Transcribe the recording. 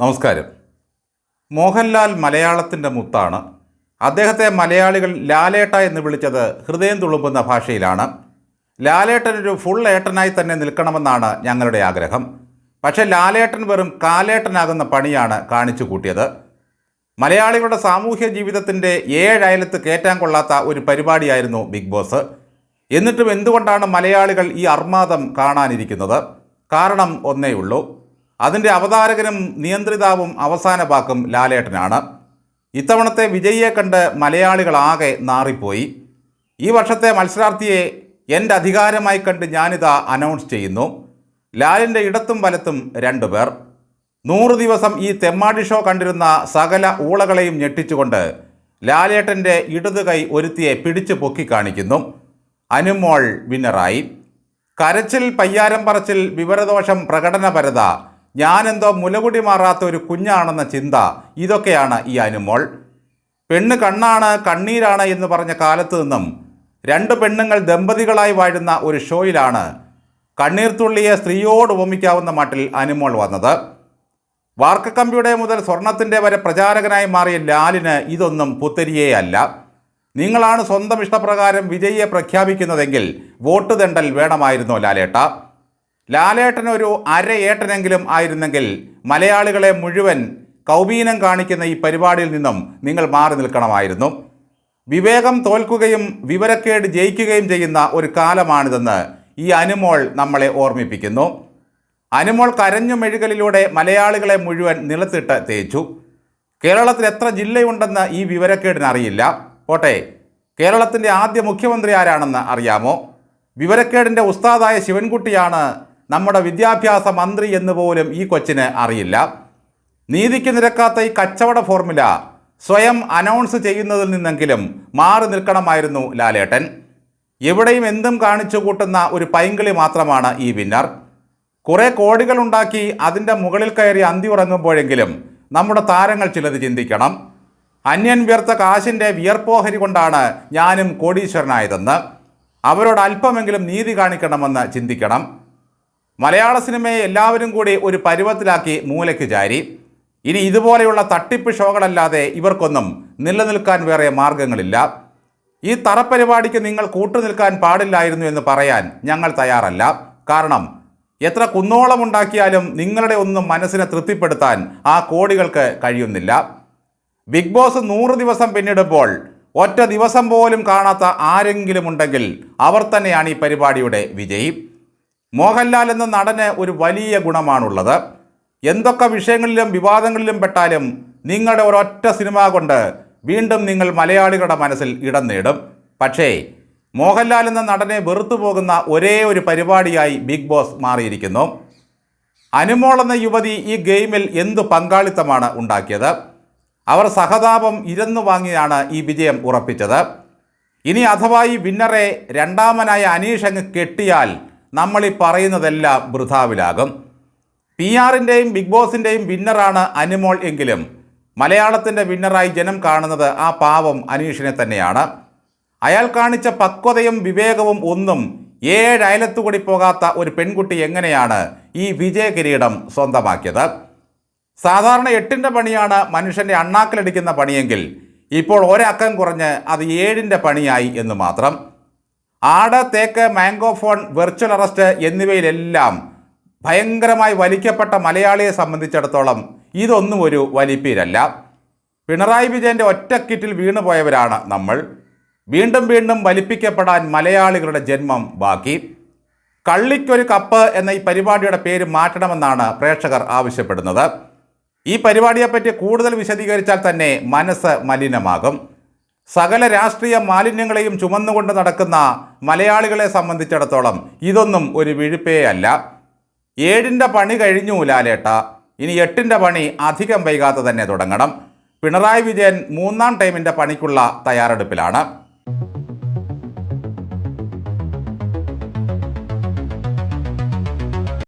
നമസ്കാരം. മോഹൻലാൽ മലയാളത്തിന്റെ മുത്താണ്. അദ്ദേഹത്തെ മലയാളികൾ ലാലേട്ട എന്ന് വിളിച്ചത് ഹൃദയം തുളുമ്പുന്ന ഭാഷയിലാണ്. ലാലേട്ടൻ ഒരു ഫുൾ ഏട്ടനായി തന്നെ നിൽക്കണമെന്നാണ് ഞങ്ങളുടെ ആഗ്രഹം. പക്ഷേ ലാലേട്ടൻ വെറും കാലേട്ടനാകുന്ന പണിയാണ് കാണിച്ചു കൂട്ടിയത്. മലയാളികളുടെ സാമൂഹ്യ ജീവിതത്തിന്റെ ഏഴയലത്ത് കയറ്റാൻ കൊള്ളാത്ത ഒരു പരിപാടിയായിരുന്നു ബിഗ് ബോസ്. എന്നിട്ടും എന്തുകൊണ്ടാണ് മലയാളികൾ ഈ അർമാദം കാണാനിരിക്കുന്നത്? കാരണം ഒന്നേ ഉള്ളൂ അതിന്റെ അവതാരകനും നിയന്ത്രിതാവും അവസാന വാക്കും ലാലേട്ടനാണ്. ഇത്തവണത്തെ വിജയിയെ കണ്ട് മലയാളികളാകെ നാറിപ്പോയി. ഈ വർഷത്തെ മത്സരാർത്ഥിയെ എന്റെ അധികാരമായി കണ്ട് ഞാനിതാ അനൗൺസ് ചെയ്യുന്നു. ലാലിന്റെ ഇടത്തും വലത്തും രണ്ടുപേർ നൂറ് ദിവസം ഈ തെമ്മാടി ഷോ കണ്ടിരുന്ന സകല ഊളകളെയും ഞെട്ടിച്ചുകൊണ്ട് ലാലേട്ടന്റെ ഇടതു കൈ ഒരുത്തിയെ പിടിച്ചു പൊക്കി കാണിക്കുന്നു. അനുമോൾ വിന്നറായി കരച്ചിൽ പയ്യാരം പറച്ചിൽ വിവരദോഷം പ്രകടനപരത ഞാനെന്തോ മുലകുടി മാറാത്ത ഒരു കുഞ്ഞാണെന്ന ചിന്ത. ഇതൊക്കെയാണ് ഈ അനുമോൾ. പെണ്ണ് കണ്ണാണ് കണ്ണീരാണ് എന്ന് പറഞ്ഞ കാലത്ത് നിന്നും രണ്ട് പെണ്ണുങ്ങൾ ദമ്പതികളായി വാഴുന്ന ഒരു ഷോയിലാണ് കണ്ണീർത്തുള്ളിയെ സ്ത്രീയോട് ഉപമിക്കാവുന്ന മട്ടിൽ അനുമോൾ വന്നത്. വാർക്കക്കമ്പിയുടെ മുതൽ സ്വർണത്തിന്റെ വരെ പ്രചാരകനായി മാറിയ ലാലിന് ഇതൊന്നും പുത്തരിയേ അല്ല നിങ്ങളാണ് സ്വന്തം ഇഷ്ടപ്രകാരം വിജയിയെ പ്രഖ്യാപിക്കുന്നതെങ്കിൽ വോട്ട് തെണ്ടൽ വേണമായിരുന്നു ലാലേട്ട? ലാലേട്ടൻ ഒരു അരയേട്ടനെങ്കിലും ആയിരുന്നെങ്കിൽ മലയാളികളെ മുഴുവൻ കൗബീനം കാണിക്കുന്ന ഈ പരിപാടിയിൽ നിന്നും നിങ്ങൾ മാറി നിൽക്കണമായിരുന്നു. വിവേകം തോൽക്കുകയും വിവരക്കേട് ജയിക്കുകയും ചെയ്യുന്ന ഒരു കാലമാണിതെന്ന് ഈ അനുമോൾ നമ്മളെ ഓർമ്മിപ്പിക്കുന്നു. അനുമോൾ കരഞ്ഞു മെഴുകലിലൂടെ മലയാളികളെ മുഴുവൻ നിലത്തിട്ട് തേച്ചു. കേരളത്തിൽ എത്ര ജില്ലയുണ്ടെന്ന് ഈ വിവരക്കേടിനറിയില്ല. പോട്ടെ കേരളത്തിന്റെ ആദ്യ മുഖ്യമന്ത്രി ആരാണെന്ന് അറിയാമോ? വിവരക്കേടിന്റെ ഉസ്താദായ ശിവൻകുട്ടിയാണ് നമ്മുടെ വിദ്യാഭ്യാസ മന്ത്രി എന്ന് പോലും ഈ കൊച്ചിന് അറിയില്ല. നീതിക്ക് നിരക്കാത്ത ഈ കച്ചവട ഫോർമുല സ്വയം അനൗൺസ് ചെയ്യുന്നതിൽ നിന്നെങ്കിലും മാറി നിൽക്കണമായിരുന്നു ലാലേട്ടൻ. എവിടെയും എന്തും കാണിച്ചു കൂട്ടുന്ന ഒരു പൈങ്കിളി മാത്രമാണ് ഈ വിന്നർ. കുറേ കോടികളുണ്ടാക്കി അതിന്റെ മുകളിൽ കയറി അന്തി ഉറങ്ങുമ്പോഴെങ്കിലും നമ്മുടെ താരങ്ങൾ ചിലത് ചിന്തിക്കണം. അന്യൻ വ്യർത്ത കാശിന്റെ വിയർപ്പോഹരി കൊണ്ടാണ് ഞാനും കോടീശ്വരനായതെന്ന്. അവരോട് അല്പമെങ്കിലും നീതി കാണിക്കണമെന്ന് ചിന്തിക്കണം. മലയാള സിനിമയെ എല്ലാവരും കൂടി ഒരു പരുവത്തിലാക്കി മൂലയ്ക്ക് ചാരി. ഇനി ഇതുപോലെയുള്ള തട്ടിപ്പ് ഷോകളല്ലാതെ ഇവർക്കൊന്നും നിലനിൽക്കാൻ വേറെ മാർഗങ്ങളില്ല. ഈ തറപ്പരിപാടിക്ക് നിങ്ങൾ കൂട്ടുനിൽക്കാൻ പാടില്ലായിരുന്നു എന്ന് പറയാൻ ഞങ്ങൾ തയ്യാറല്ല. കാരണം എത്ര കുന്നോളം ഉണ്ടാക്കിയാലും നിങ്ങളുടെ ഒന്നും മനസ്സിനെ തൃപ്തിപ്പെടുത്താൻ ആ കോടികൾക്ക് കഴിയുന്നില്ല. ബിഗ് ബോസ് നൂറ് ദിവസം പിന്നിടുമ്പോൾ ഒറ്റ ദിവസം പോലും കാണാത്ത ആരെങ്കിലും ഉണ്ടെങ്കിൽ അവർ തന്നെയാണ് ഈ പരിപാടിയുടെ വിജയി. മോഹൻലാൽ എന്ന നടന് ഒരു വലിയ ഗുണമാണുള്ളത്. എന്തൊക്കെ വിഷയങ്ങളിലും വിവാദങ്ങളിലും പെട്ടാലും നിങ്ങളുടെ ഒരൊറ്റ സിനിമ കൊണ്ട് വീണ്ടും നിങ്ങൾ മലയാളികളുടെ മനസ്സിൽ ഇടം നേടും. പക്ഷേ മോഹൻലാൽ എന്ന നടനെ വെറുത്തു പോകുന്ന ഒരേ ഒരു പരിപാടിയായി ബിഗ് ബോസ് മാറിയിരിക്കുന്നു. അനുമോൾ എന്ന യുവതി ഈ ഗെയിമിൽ എന്തു പങ്കാളിത്തമാണ് ഉണ്ടാക്കിയത്? അവർ സഹതാപം ഇരന്നു വാങ്ങിയാണ് ഈ വിജയം ഉറപ്പിച്ചത്. ഇനി അഥവാ ഈ വിന്നറെ രണ്ടാമനായ അനീഷ് അങ്ങ് കെട്ടിയാൽ നമ്മൾ ഈ പറയുന്നതെല്ലാം വൃഥാവിലാകും. പി ആറിന്റെയും ബിഗ് ബോസിന്റെയും വിന്നറാണ് അനുമോൾ എങ്കിലും മലയാളത്തിന്റെ വിന്നറായി ജനം കാണുന്നത് ആ പാവം അനീഷിനെ തന്നെയാണ്. അയാൾ കാണിച്ച പക്വതയും വിവേകവും ഒന്നും ഏഴയലത്തു കൂടി പോകാത്ത ഒരു പെൺകുട്ടി എങ്ങനെയാണ് ഈ വിജയ കിരീടം സ്വന്തമാക്കിയത്? സാധാരണ എട്ടിന്റെ പണിയാണ് മനുഷ്യന്റെ അണ്ണാക്കലടിക്കുന്ന പണിയെങ്കിൽ ഇപ്പോൾ ഒരക്കം കുറഞ്ഞ് അത് ഏഴിന്റെ പണിയായി എന്ന് മാത്രം. ആട് തേക്ക് മാംഗോ ഫോൺ വെർച്വൽ അറസ്റ്റ് എന്നിവയിലെല്ലാം ഭയങ്കരമായി വലിക്കപ്പെട്ട മലയാളിയെ സംബന്ധിച്ചിടത്തോളം ഇതൊന്നും ഒരു വലിപ്പീരല്ല. പിണറായി വിജയന്റെ ഒറ്റക്കിറ്റിൽ വീണുപോയവരാണ് നമ്മൾ. വീണ്ടും വീണ്ടും വലിപ്പിക്കപ്പെടാൻ മലയാളികളുടെ ജന്മം ബാക്കി. കള്ളിക്കൊരു കപ്പ് എന്ന ഈ പരിപാടിയുടെ പേര് മാറ്റണമെന്നാണ് പ്രേക്ഷകർ ആവശ്യപ്പെടുന്നത്. ഈ പരിപാടിയെപ്പറ്റി കൂടുതൽ വിശദീകരിച്ചാൽ തന്നെ മനസ്സ് മലിനമാകും. സകല രാഷ്ട്രീയ മാലിന്യങ്ങളെയും ചുമന്നുകൊണ്ട് നടക്കുന്ന മലയാളികളെ സംബന്ധിച്ചിടത്തോളം ഇതൊന്നും ഒരു വിഴുപ്പേ അല്ല. ഏഴിന്റെ പണി കഴിഞ്ഞു ലാലേട്ട. ഇനി എട്ടിന്റെ പണി അധികം വൈകാതെ തന്നെ തുടങ്ങണം. പിണറായി വിജയൻ മൂന്നാം ടൈമിന്റെ പണിക്കുള്ള തയ്യാറെടുപ്പിലാണ്.